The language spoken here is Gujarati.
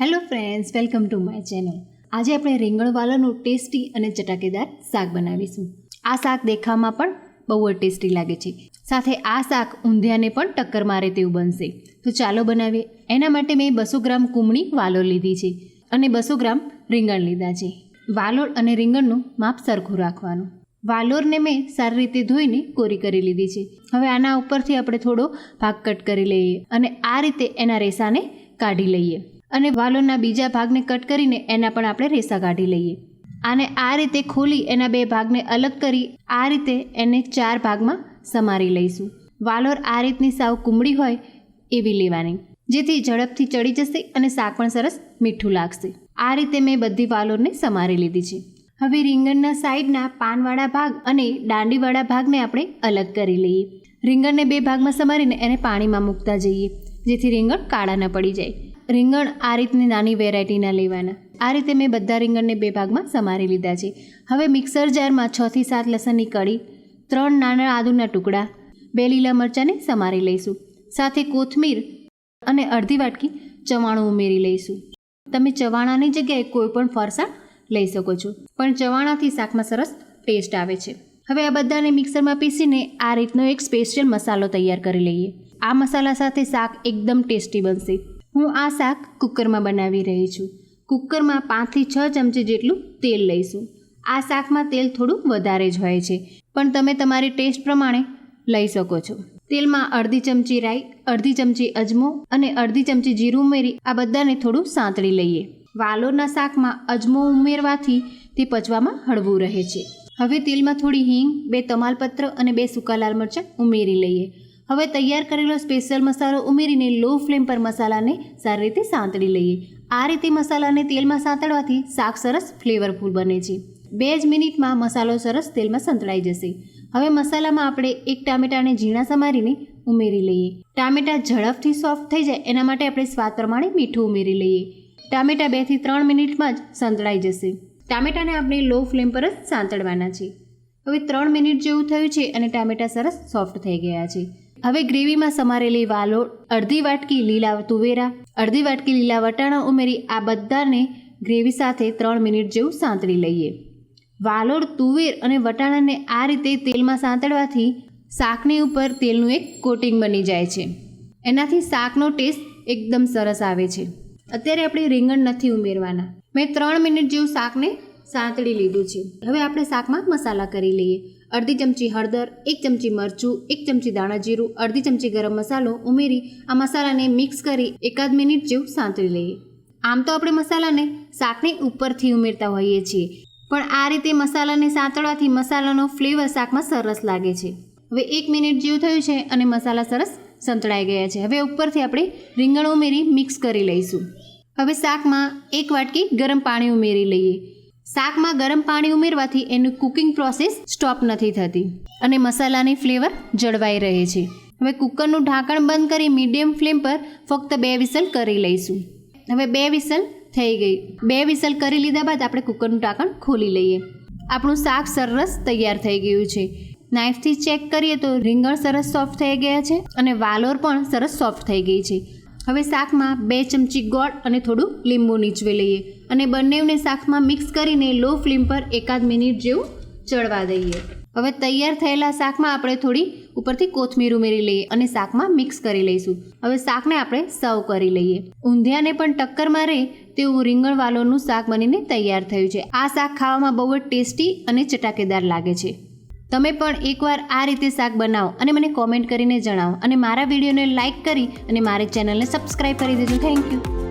Hello friends welcome to my channel આજે આપણે રીંગણવાલાનું ટેસ્ટી અને ચટાકેદાર શાક બનાવીશું. આ શાક દેખાવામાં પણ બહુ જ ટેસ્ટી લાગે છે. સાથે આ શાક ઊંધિયાને પણ ટક્કર મારે તેવું બનશે. તો ચાલો બનાવીએ. એના માટે મેં બસો ગ્રામ કુમળી વાલોર લીધી છે અને બસો ગ્રામ રીંગણ લીધા છે. વાલોર અને રીંગણનું માપ સરખું રાખવાનું. વાલોરને મેં સારી રીતે ધોઈને કોરી કરી લીધી છે. હવે આના ઉપરથી આપણે થોડો ભાગ કટ કરી લઈએ અને આ રીતે એના રેસાને કાઢી લઈએ. અને વાલોરના બીજા ભાગને કટ કરીને એના પણ આપણે રેસા કાઢી લઈએ. આને આ રીતે ખોલી એના બે ભાગને અલગ કરી આ રીતે એને ચાર ભાગમાં સમારી લઈશું. વાલોર આ રીતની સાવ કુમળી હોય એવી લેવાની, જેથી ઝડપથી ચડી જશે અને શાક પણ સરસ મીઠું લાગશે. આ રીતે મેં બધી વાલોરને સમારી લીધી છે. હવે રીંગણના સાઈડના પાનવાળા ભાગ અને દાંડીવાળા ભાગને આપણે અલગ કરી લઈએ. રીંગણને બે ભાગમાં સમારીને એને પાણીમાં મૂકતા જઈએ, જેથી રીંગણ કાળા ન પડી જાય. રીંગણ આ રીતની નાની વેરાયટીના લેવાના. આ રીતે મેં બધા રીંગણને બે ભાગમાં સમારી લીધા છે. હવે મિક્સર જારમાં છથી સાત લસણની કળી, ત્રણ નાના આદુના ટુકડા, બે લીલા મરચાંને સમારી લઈશું. સાથે કોથમીર અને અડધી વાટકી ચવાણું ઉમેરી લઈશું. તમે ચવાણાની જગ્યાએ કોઈ પણ ફરસાણ લઈ શકો છો, પણ ચવાણાથી શાકમાં સરસ ટેસ્ટ આવે છે. હવે આ બધાને મિક્સરમાં પીસીને આ રીતનો એક સ્પેશિયલ મસાલો તૈયાર કરી લઈએ. આ મસાલા સાથે શાક એકદમ ટેસ્ટી બનશે. હું આ શાક કુકરમાં બનાવી રહી છું. કુકરમાં પાંચથી છ ચમચી જેટલું તેલ લઈશું. આ શાકમાં તેલ થોડું વધારે જ હોય છે, પણ તમે તમારી ટેસ્ટ પ્રમાણે લઈ શકો છો. તેલમાં અડધી ચમચી રાઈ, અડધી ચમચી અજમો અને અડધી ચમચી જીરું ઉમેરી આ બધાને થોડું સાંતળી લઈએ. વાલોરના શાકમાં અજમો ઉમેરવાથી તે પચવામાં હળવું રહે છે. હવે તેલમાં થોડી હિંગ, બે તમાલપત્ર અને બે સૂકા લાલ મરચાં ઉમેરી લઈએ. હવે તૈયાર કરેલો સ્પેશિયલ મસાલો ઉમેરીને લો ફ્લેમ પર મસાલાને સારી રીતે સાંતળી લઈએ. આ રીતે મસાલાને તેલમાં સાંતળવાથી શાક સરસ ફ્લેવરફુલ બને છે. બે જ મિનિટમાં મસાલો સરસ તેલમાં સંતળાઈ જશે. હવે મસાલામાં આપણે એક ટામેટાને ઝીણા સમારીને ઉમેરી લઈએ. ટામેટા ઝડપથી સોફ્ટ થઈ જાય એના માટે આપણે સ્વાદ પ્રમાણે મીઠું ઉમેરી લઈએ. ટામેટા બેથી ત્રણ મિનિટમાં જ સંતળાઈ જશે. ટામેટાને આપણે લો ફ્લેમ પર જ સાંતળવાના છે. હવે ત્રણ મિનિટ જેવું થયું છે અને ટામેટા સરસ સોફ્ટ થઈ ગયા છે. હવે ગ્રેવીમાં સમારેલી વાલો, અડધી વાટકી લીલા તુવેરા, અડધી વાટકી લીલા વટાણા ઉમેરી આ બધાને ગ્રેવી સાથે ત્રણ મિનિટ જેવું સાંતળી લઈએ. વાલોડ તુવેર અને વટાણાને આ રીતે તેલમાં સાંતળવાથી શાકની ઉપર તેલનું એક કોટિંગ બની જાય છે. એનાથી શાકનો ટેસ્ટ એકદમ સરસ આવે છે. અત્યારે આપણે રીંગણ નથી ઉમેરવાના. મેં ત્રણ મિનિટ જેવું શાકને સાંતળી લીધું છે. હવે આપણે શાકમાં મસાલા કરી લઈએ. અડધી ચમચી હળદર, એક ચમચી મરચું, એક ચમચી દાણા જીરું, અડધી ચમચી ગરમ મસાલો ઉમેરી આ મસાલાને મિક્સ કરી એકાદ મિનિટ જેવું સાંતળી લઈએ. આમ તો આપણે મસાલાને શાકની ઉપરથી ઉમેરતા હોઈએ છીએ. પણ આ રીતે મસાલાને સાંતળવાથી મસાલાનો ફ્લેવર શાકમાં સરસ લાગે છે. હવે એક મિનિટ જેવું થયું છે અને મસાલા સરસ સંતળાઈ ગયા છે. હવે ઉપરથી આપણે રીંગણ ઉમેરી મિક્સ કરી લઈશું. હવે શાકમાં એક વાટકી ગરમ પાણી ઉમેરી લઈએ. શાકમાં ગરમ પાણી ઉમેરવાથી એનું કુકિંગ પ્રોસેસ સ્ટોપ નથી થતી અને મસાલાની ફ્લેવર જળવાઈ રહે છે. હવે કુકરનું ઢાંકણ બંધ કરી મીડિયમ ફ્લેમ પર ફક્ત બે વિસલ કરી લઈશું. હવે બે વિસલ થઈ ગઈ. બે વિસલ કરી લીધા બાદ આપણે કુકરનું ઢાંકણ ખોલી લઈએ. આપણું શાક સરસ તૈયાર થઈ ગયું છે. નાઇફથી ચેક કરીએ તો રીંગણ સરસ સોફ્ટ થઈ ગયા છે અને વાલોર પણ સરસ સોફ્ટ થઈ ગઈ છે. હવે શાકમાં બે ચમચી ગોળ અને થોડું લીંબુ નીચવી લઈએ અને બંનેને શાકમાં મિક્સ કરીને લો ફ્લેમ પર એકાદ મિનિટ જેવું ચડવા દઈએ. હવે તૈયાર થયેલા શાકમાં આપણે થોડી ઉપરથી કોથમીર ઉમેરી લઈએ અને શાકમાં મિક્સ કરી લઈશું. હવે શાકને આપણે સર્વ કરી લઈએ. ઊંધિયાને પણ ટક્કર મારે તેવું રીંગણ વાલોનું શાક બનીને તૈયાર થયું છે. આ શાક ખાવામાં બહુ જ ટેસ્ટી અને ચટાકેદાર લાગે છે. તમે પણ એકવાર આ રીતે શાક બનાવો અને મને કોમેન્ટ કરીને જણાવો અને મારા વિડીયોને લાઇક કરી અને મારી ચેનલને સબસ્ક્રાઈબ કરી દેજો. Thank you